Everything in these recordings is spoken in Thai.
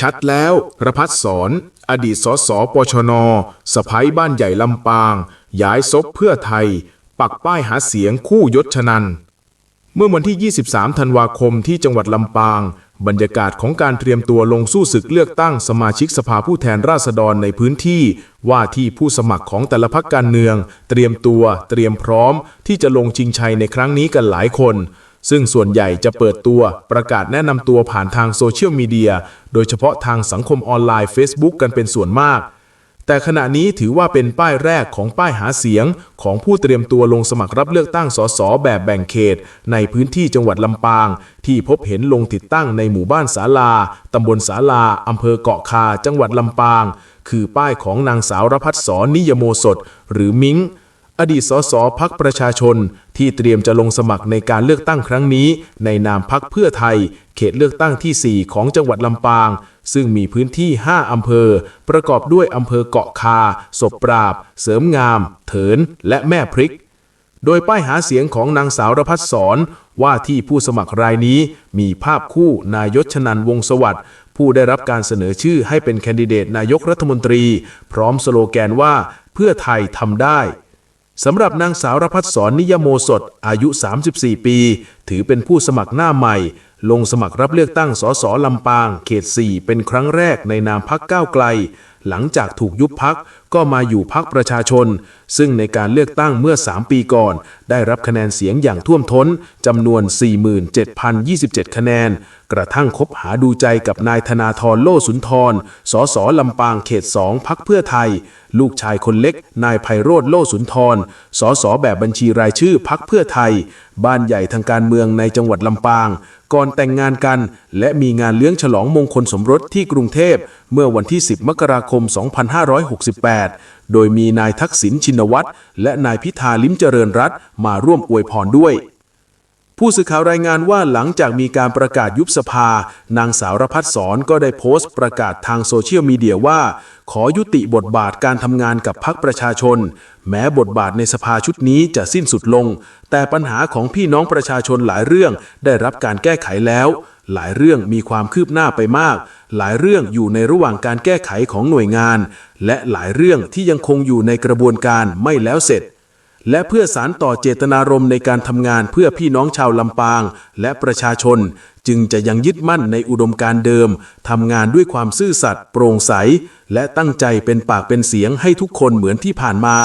ชัดแล้วรพัฒสอน อดีตสสปชนสะพ้ายบ้านใหญ่ลำปาง ย้ายซบเพื่อไทย ปักป้ายหาเสียงคู่ยศชนัน เมื่อวันที่ 23 ธันวาคมที่จังหวัดลำปาง บรรยากาศของการเตรียมตัวลงสู้ศึกเลือกตั้งสมาชิกสภาผู้แทนราษฎรในพื้นที่ ว่าที่ผู้สมัครของแต่ละพักการเมือง เตรียมตัว เตรียมพร้อม ที่จะลงชิงชัยในครั้งนี้กันหลายคน ซึ่งส่วนใหญ่จะเปิดตัวประกาศแนะนำตัวผ่านทางโซเชียลมีเดียโดยเฉพาะทางสังคมออนไลน์ Facebook กันเป็นส่วนมาก แต่ขณะนี้ถือว่าเป็นป้ายแรกของป้ายหาเสียง ของผู้เตรียมตัวลงสมัครรับเลือกตั้งสสแบบแบ่งเขต ในพื้นที่จังหวัดลำปาง ที่พบเห็นลงติดตั้งในหมู่บ้านศาลาตำบลศาลาอำเภอเกาะคา จังหวัดลำปาง คือป้ายของนางสาวรพัฒสอนนิยโมสดหรือมิ้ง อดีตสสพักประชาชน ที่เตรียมจะลงสมัครในการเลือกตั้งครั้งนี้ ในนามพักเพื่อไทย เขตเลือกตั้งที่ 4 ของจังหวัดลำปาง ซึ่งมีพื้นที่ 5 อำเภอ ประกอบด้วยอำเภอเกาะคาศพปราบ เสริมงาม เถิน และแม่พริก โดยป้ายหาเสียงของนางสาวรพัฒสอนว่าที่ผู้สมัครรายนี้มีภาพคู่นายศชนันวงศ์สวัสดิ์ผู้ได้รับการเสนอชื่อให้เป็นแคนดิเดตนายกรัฐมนตรี พร้อมสโลแกนว่า เพื่อไทยทำได้ สำหรับนางสาวรพัฒสอนนิยโมสดอายุ 34 ปี ถือเป็นผู้สมัครหน้าใหม่ ลงสมัครรับเลือกตั้งสสลำปาง เขต 4 เป็นครั้งแรกในนามพักก้าวไกล หลังจากถูกยุบพักก็มาอยู่พักประชาชน ซึ่งในการเลือกตั้งเมื่อ 3 ปีก่อน ได้รับคะแนนเสียงอย่างท่วมท้นจำนวน 47,027 คะแนน กระทั่งคบหาดูใจกับนายธนาธรโลสุนทร สสลำปางเขต2พักเพื่อไทย ลูกชายคนเล็ก นายไพโรธโลสุนทร สสแบบบัญชีรายชื่อพักเพื่อไทย บ้านใหญ่ทางการเมืองในจังหวัดลำปาง ก่อนแต่งงานกัน และมีงานเลี้ยงฉลองมงคลสมรสที่กรุงเทพ เมื่อวันที่ 10 มกราคม 2568 โดยมีนายทักษิณชินวัตรและนายพิธาลิ้มเจริญรัตมาร่วมอวยพรด้วย ผู้สื่อข่าวรายงานว่าหลังจากมีการประกาศยุบสภา นางสาวรพัฒสอนก็ได้โพสต์ประกาศทางโซเชียลมีเดียว่า ขอยุติบทบาทการทำงานกับพักประชาชน แม้บทบาทในสภาชุดนี้จะสิ้นสุดลง แต่ปัญหาของพี่น้องประชาชนหลายเรื่องได้รับการแก้ไขแล้ว หลายเรื่องมีความคืบหน้าไปมาก หลายเรื่องอยู่ในระหว่างการแก้ไขของหน่วยงาน และหลายเรื่องที่ยังคงอยู่ในกระบวนการไม่แล้วเสร็จ และเพื่อสารต่อเจตนารมณ์ในการทำงานเพื่อพี่น้องชาวลำปาง และประชาชน จึงจะยังยึดมั่นในอุดมการเดิมทำงานด้วยความซื่อสัตย์โปร่งใส และตั้งใจเป็นปากเป็นเสียงให้ทุกคนเหมือนที่ผ่านมา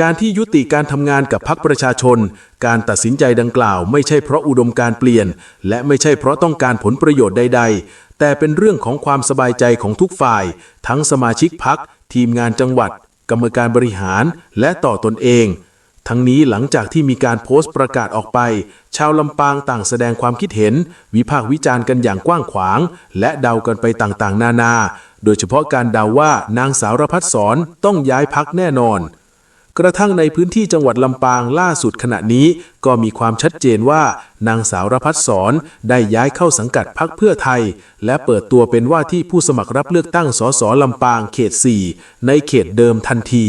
การที่ยุติการทำงานกับพักประชาชน การตัดสินใจดังกล่าว ไม่ใช่เพราะอุดมการเปลี่ยน และไม่ใช่เพราะต้องการผลประโยชน์ใด ๆ แต่เป็นเรื่องของความสบายใจของทุกฝ่าย ทั้งสมาชิกพักทีมงานจังหวัด กรรมการบริหารและต่อตนเอง ทั้งนี้หลังจากที่มีการโพสต์ประกาศออกไป ชาวลำปางต่างแสดงความคิดเห็น วิพากษ์วิจารณ์กันอย่างกว้างขวาง และเดากันไปต่างๆ นานา โดยเฉพาะการเดาว่านางสาวรพัฒสอนต้องย้ายพักแน่นอน กระทั่งในพื้นที่จังหวัดลำปางล่าสุดขณะนี้ ก็มีความชัดเจนว่า นางสาวรพัฒสอนได้ย้ายเข้าสังกัดพักเพื่อไทย และเปิดตัวเป็นว่าที่ผู้สมัครรับเลือกตั้งสสลำปางเขต 4 ในเขตเดิมทันที